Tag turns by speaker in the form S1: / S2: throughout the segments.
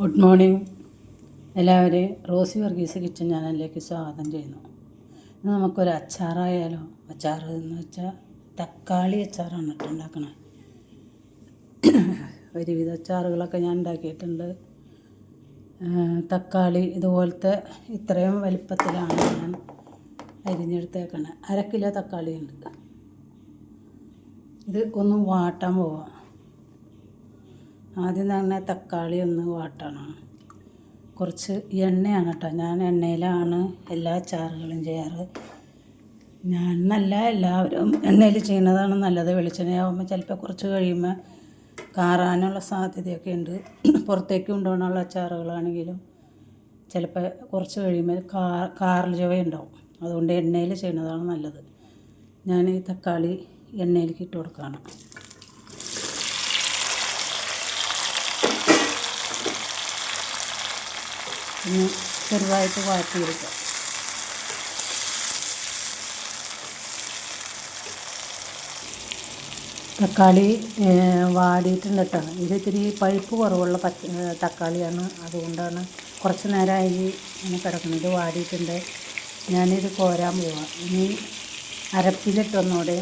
S1: Good morning എല്ലാവരെയും Rosy Varghese kitchen ചാനലിലേക്ക് സ്വാഗതം ചെയ്യുന്നു. ഇന്ന് നമുക്കൊരു അച്ചാറായാലോ? അച്ചാർ എന്ന് വെച്ചാൽ തക്കാളി അച്ചാറാണ് കേട്ടോ ഉണ്ടാക്കണത് ഒരുവിധ അച്ചാറുകളൊക്കെ ഞാൻ ഉണ്ടാക്കിയിട്ടുണ്ട്. തക്കാളി ഇതുപോലത്തെ ഇത്രയും വലിപ്പത്തിലാണ് ഞാൻ അരിഞ്ഞെടുത്തേക്കണത് അര കിലോ തക്കാളി ഉണ്ട്. ഇത് ഒന്ന് വാട്ടാൻ പോവാം. ആദ്യം തന്നെ തക്കാളി ഒന്ന് വാട്ടണം. കുറച്ച് എണ്ണയാണ് കേട്ടോ. ഞാൻ എണ്ണയിലാണ് എല്ലാ ചാറുകളും ചെയ്യാറ്. ഞാൻ നല്ല എല്ലാവരും എണ്ണയിൽ ചെയ്യുന്നതാണ് നല്ലത്. വെളിച്ചെണ്ണയാകുമ്പോൾ ചിലപ്പോൾ കുറച്ച് കഴിയുമ്പോൾ കാറാനുള്ള സാധ്യതയൊക്കെ ഉണ്ട്. പുറത്തേക്ക് കൊണ്ടുപോകാനുള്ള അച്ചാറുകളാണെങ്കിലും ചിലപ്പോൾ കുറച്ച് കഴിയുമ്പോൾ കാർ കാറിൽ ചുവ ഉണ്ടാവും. അതുകൊണ്ട് എണ്ണയിൽ ചെയ്യുന്നതാണ് നല്ലത്. ഞാൻ ഈ തക്കാളി എണ്ണയിലേക്ക് ഇട്ട് കൊടുക്കുകയാണ്. ഒന്ന് ചെറുതായിട്ട് വാട്ടിയെടുക്കുക തക്കാളി വാടിയിട്ടുണ്ട് കേട്ടോ. ഇത് ഇത്തിരി പഴുപ്പ് കുറവുള്ള തക്കാളിയാണ്. അതുകൊണ്ടാണ് കുറച്ച് നേരമായി ഇങ്ങനെ കിടക്കുന്നത്. വാടിയിട്ടുണ്ട്. ഞാനിത് കോരാൻ പോവാം. ഇനി അരപ്പിലിട്ടൊന്നുകൂടെ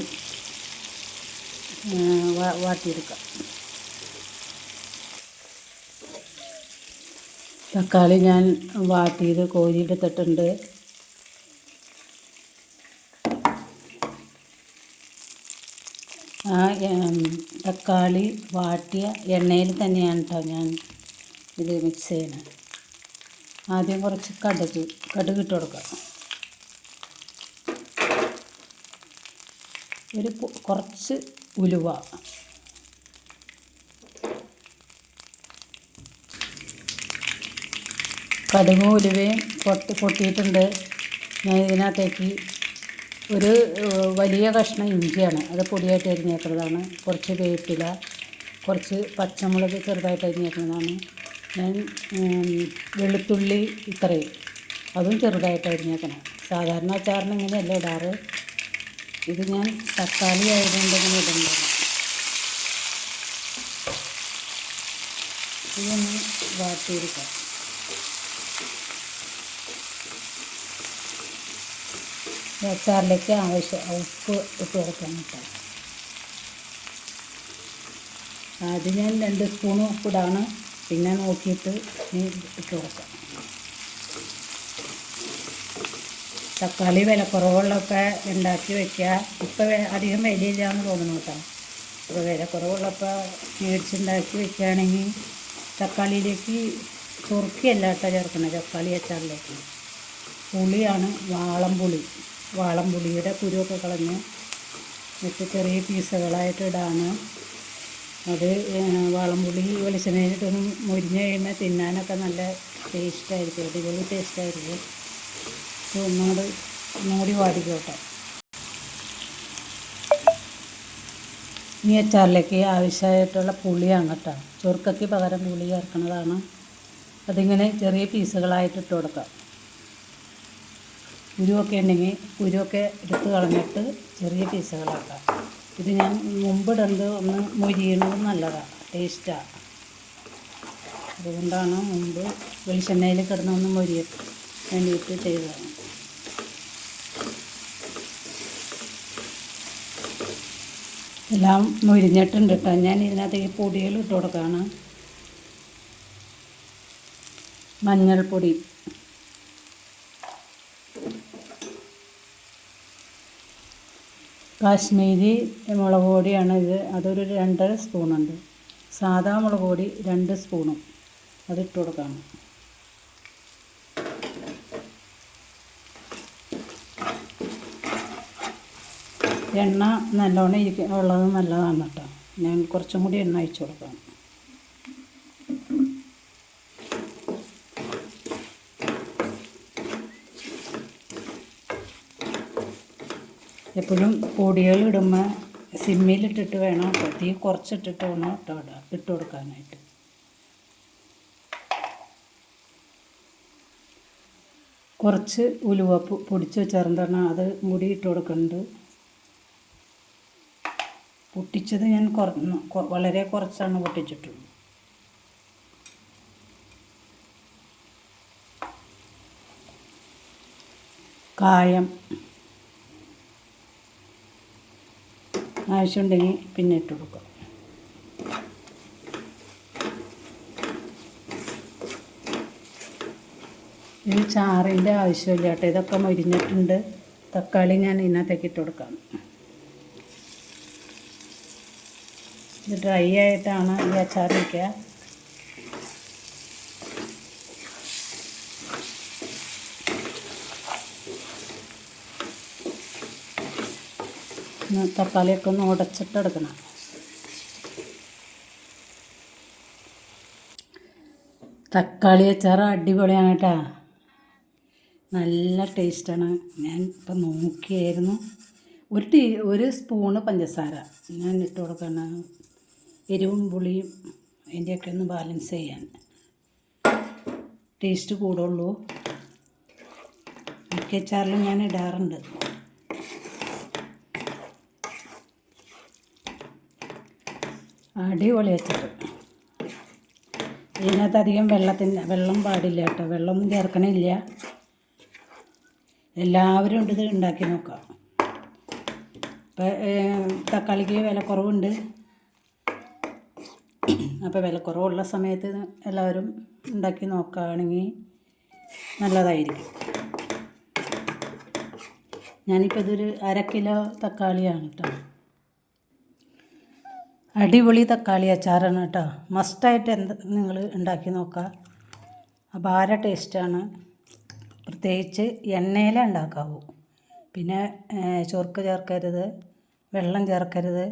S1: വാട്ടിയെടുക്കാം തക്കാളി ഞാൻ വാട്ടിയത് കോരിയെടുത്തിട്ടുണ്ട്. ആ തക്കാളി വാട്ടിയ എണ്ണയിൽ തന്നെയാണ് കേട്ടോ ഞാൻ ഇത് മിക്സ് ചെയ്യണത് ആദ്യം കുറച്ച് കടുക് കടുക് ഇട്ട് കൊടുക്കാം. ഒരു കുറച്ച് ഉലുവ. കടുകും ഉലുവയും പൊട്ടി പൊട്ടിയിട്ടുണ്ട്. ഞാൻ ഇതിനകത്തേക്ക് ഒരു വലിയ കഷ്ണം ഇഞ്ചിയാണ്. അത് പൊടിയായിട്ട് അരിഞ്ഞേക്കുന്നതാണ്. കുറച്ച് വേപ്പില കുറച്ച് പച്ചമുളക് ചെറുതായിട്ട് അരിഞ്ഞേക്കുന്നതാണ്. ഞാൻ വെളുത്തുള്ളി ഇത്രയും. അതും ചെറുതായിട്ട് അരിഞ്ഞേക്കണം. സാധാരണ അച്ചാറിന് ഇങ്ങനെയല്ല ഇടാറ്. ഇത് ഞാൻ തക്കാളി ആയതുകൊണ്ട് ഇങ്ങനെ ഇടുന്നത് ഇതൊന്ന് വാട്ടിയെടുക്കാം. അച്ചാറിലേക്ക് ആവശ്യം ഉപ്പ് ഇട്ട് കൊടുക്കാൻ കേട്ടോ. ആദ്യം ഞാൻ രണ്ട് സ്പൂൺ ഉപ്പിടാണ്. പിന്നെ നോക്കിയിട്ട് ഇട്ട് കൊടുക്കാം. തക്കാളി വിലക്കുറവുള്ളൊക്കെ ഉണ്ടാക്കി വെക്കുക. ഇപ്പോൾ അധികം വിലയില്ലാന്ന് തോന്നുന്നു കേട്ടോ. ഇപ്പോൾ വിലക്കുറവുള്ളപ്പോൾ മേടിച്ചുണ്ടാക്കി വെക്കുകയാണെങ്കിൽ തക്കാളിയിലേക്ക് ചൊറുക്കിയല്ല ചേർക്കുന്നത്. തക്കാളി അച്ചാറിലേക്ക്. പുളിയാണ് വാളംപുളി. വാളംപുളിയുടെ കുരുവൊക്കെ കളഞ്ഞ് വെച്ച് ചെറിയ പീസുകളായിട്ട് ഇടാണ്. അത് വാളംപുളി വെളിച്ചെണ്ണയിലിട്ടൊന്ന് മുരിഞ്ഞ് കഴിയുമ്പോൾ തിന്നാനൊക്കെ നല്ല ടേസ്റ്റായിരിക്കും അടിപൊളി ടേസ്റ്റായിരിക്കും. ഒന്നുകൂടി ഒന്നുകൂടി വാടിക്കോട്ടെ. ഈ അച്ചാറിലേക്ക് ആവശ്യമായിട്ടുള്ള പുളിയാണ് കേട്ടോ. ചുർക്കയ്ക്ക് പകരം പുളി ചേർക്കുന്നതാണ്. അതിങ്ങനെ ചെറിയ പീസുകളായിട്ട് ഇട്ട് കൊടുക്കാം. കുരുവൊക്കെ ഉണ്ടെങ്കിൽ കുരുവൊക്കെ എടുത്ത് കളഞ്ഞിട്ട് ചെറിയ പീസുകളാക്കാം. ഇത് ഞാൻ മുമ്പിടുന്നത് ഒന്ന് മൊരിയണത് നല്ലതാണ് ടേസ്റ്റാണ് അതുകൊണ്ടാണ് മുമ്പ് വെളിച്ചെണ്ണയിൽ കിടന്നൊന്ന് മൊരിയ വേണ്ടിയിട്ട് ചെയ്തതാണ് എല്ലാം മുരിഞ്ഞിട്ടുണ്ട് കേട്ടോ. ഞാൻ ഇതിനകത്ത് ഈ പൊടികൾ ഇട്ട് കൊടുക്കുകയാണ്. മഞ്ഞൾപ്പൊടി. കാശ്മീരി മുളക് പൊടിയാണ് ഇത്. അതൊരു രണ്ടര സ്പൂണുണ്ട്. സാധാ മുളക് പൊടി രണ്ട് സ്പൂണും. അതിട്ട് കൊടുക്കണം. എണ്ണ നല്ലോണം ഇരിക്കുക ഉള്ളത് നല്ലതാണ് കേട്ടോ. ഞാൻ കുറച്ചും കൂടി എണ്ണ അയച്ചു കൊടുക്കാം എപ്പോഴും പൊടികൾ ഇടുമ്പോൾ സിമ്മിലിട്ടിട്ട് വേണം കേട്ടോ. തീ കുറച്ചിട്ടിട്ട് വേണം ഇട്ടോ ഇടുക ഇട്ട് കൊടുക്കാനായിട്ട്. കുറച്ച് ഉലുവ പൊടിച്ച് വെച്ചിരുന്നാണ് അത് മുടി ഇട്ട് കൊടുക്കുന്നുണ്ട്. പൊട്ടിച്ചത് ഞാൻ കുറ വളരെ കുറച്ചാണ് പൊട്ടിച്ചിട്ടുള്ളത് കായം. ആവശ്യമുണ്ടെങ്കിൽ പിന്നെ ഇട്ട് കൊടുക്കാം. ഇനി ചാറിന്റെ ആവശ്യമില്ല കേട്ടോ. ഇതൊക്കെ മൊരിഞ്ഞിട്ടുണ്ട്. തക്കാളി ഞാൻ ഇതിനകത്തേക്ക് ഇട്ട് കൊടുക്കാം. ഇത് ഡ്രൈ ആയിട്ടാണ് ഈ അച്ചാർ തക്കാളിയൊക്കെ ഒന്ന് ഉടച്ചിട്ടെടുക്കണം. തക്കാളി അച്ചാറ് അടിപൊളിയാണ് കേട്ടോ നല്ല ടേസ്റ്റാണ്. ഞാൻ ഇപ്പം നോക്കിയായിരുന്നു. ഒരു ടീ ഒരു സ്പൂണ് പഞ്ചസാര. ഞാൻ ഇട്ട് കൊടുക്കണം. എരിവും പുളിയും അതിന്റെയൊക്കെ ഒന്ന് ബാലൻസ് ചെയ്യാൻ. ടേസ്റ്റ് കൂടുള്ളൂ. മിക്ക അച്ചാറിലും ഞാൻ ഇടാറുണ്ട്. അടിപൊളി അച്ചാർ ഇതിനകത്ത് അധികം വെള്ളത്തിന്റെ വെള്ളം പാടില്ല കേട്ടോ. വെള്ളമൊന്നും ചേർക്കണില്ല. എല്ലാവരും ഇത് ഉണ്ടാക്കി നോക്കാം. ഇപ്പം തക്കാളിക്ക് വില കുറവുണ്ട് അപ്പോൾ വില കുറവുള്ള സമയത്ത് എല്ലാവരും ഉണ്ടാക്കി നോക്കുകയാണെങ്കിൽ നല്ലതായിരിക്കും. ഞാനിപ്പോൾ ഇതൊരു അര കിലോ തക്കാളിയാണ് കേട്ടോ. അടിപൊളി തക്കാളി അച്ചാറാണ് കേട്ടോ. മസ്റ്റായിട്ട് എന്ത് നിങ്ങൾ ഉണ്ടാക്കി നോക്കുക. അപാര ടേസ്റ്റാണ് പ്രത്യേകിച്ച് എണ്ണയിലേ ഉണ്ടാക്കാവൂ. പിന്നെ ചോർക്ക് ചേർക്കരുത് വെള്ളം ചേർക്കരുത്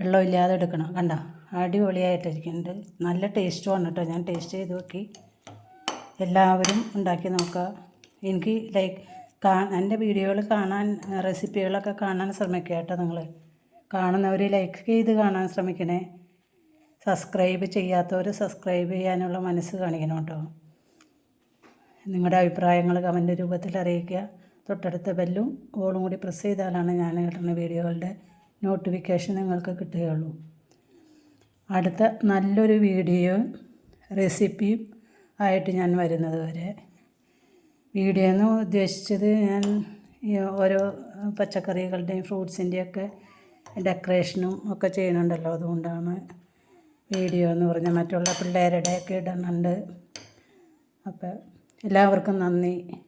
S1: വെള്ളമില്ലാതെ എടുക്കണം. കണ്ട? അടിപൊളിയായിട്ടിരിക്കുന്നുണ്ട്. നല്ല ടേസ്റ്റുമാണ് കേട്ടോ. ഞാൻ ടേസ്റ്റ് ചെയ്ത് നോക്കി. എല്ലാവരും ഉണ്ടാക്കി നോക്കുക. എനിക്ക് ലൈക്ക് കാ എന്റെ വീഡിയോകൾ കാണാൻ റെസിപ്പികളൊക്കെ കാണാൻ ശ്രമിക്കുക കേട്ടോ നിങ്ങൾ. കാണുന്നവർ ലൈക്ക് ചെയ്ത് കാണാൻ ശ്രമിക്കണേ. സബ്സ്ക്രൈബ് ചെയ്യാത്തവർ സബ്സ്ക്രൈബ് ചെയ്യാനുള്ള മനസ്സ് കാണിക്കണം കേട്ടോ. നിങ്ങളുടെ അഭിപ്രായങ്ങൾ കമന്റ് രൂപത്തിൽ അറിയിക്കുക. തൊട്ടടുത്ത ബെല്ലും ഓളും കൂടി പ്രസ് ചെയ്താലാണ് ഞാൻ കിട്ടുന്ന വീഡിയോകളുടെ നോട്ടിഫിക്കേഷൻ നിങ്ങൾക്ക് കിട്ടുകയുള്ളൂ. അടുത്ത നല്ലൊരു വീഡിയോ റെസിപ്പിയും ആയിട്ട് ഞാൻ വരുന്നത് വരെ. വീഡിയോ എന്ന് ഉദ്ദേശിച്ചത് ഞാൻ ഓരോ പച്ചക്കറികളുടെയും ഫ്രൂട്ട്സിന്റെയൊക്കെ ഡെക്കറേഷനും ഒക്കെ ചെയ്യുന്നുണ്ടല്ലോ. അതുകൊണ്ടാണ് വീഡിയോ എന്ന് പറഞ്ഞാൽ മറ്റുള്ള പിള്ളേരുടെയൊക്കെ ഇടുന്നുണ്ട്. അപ്പോൾ എല്ലാവർക്കും നന്ദി.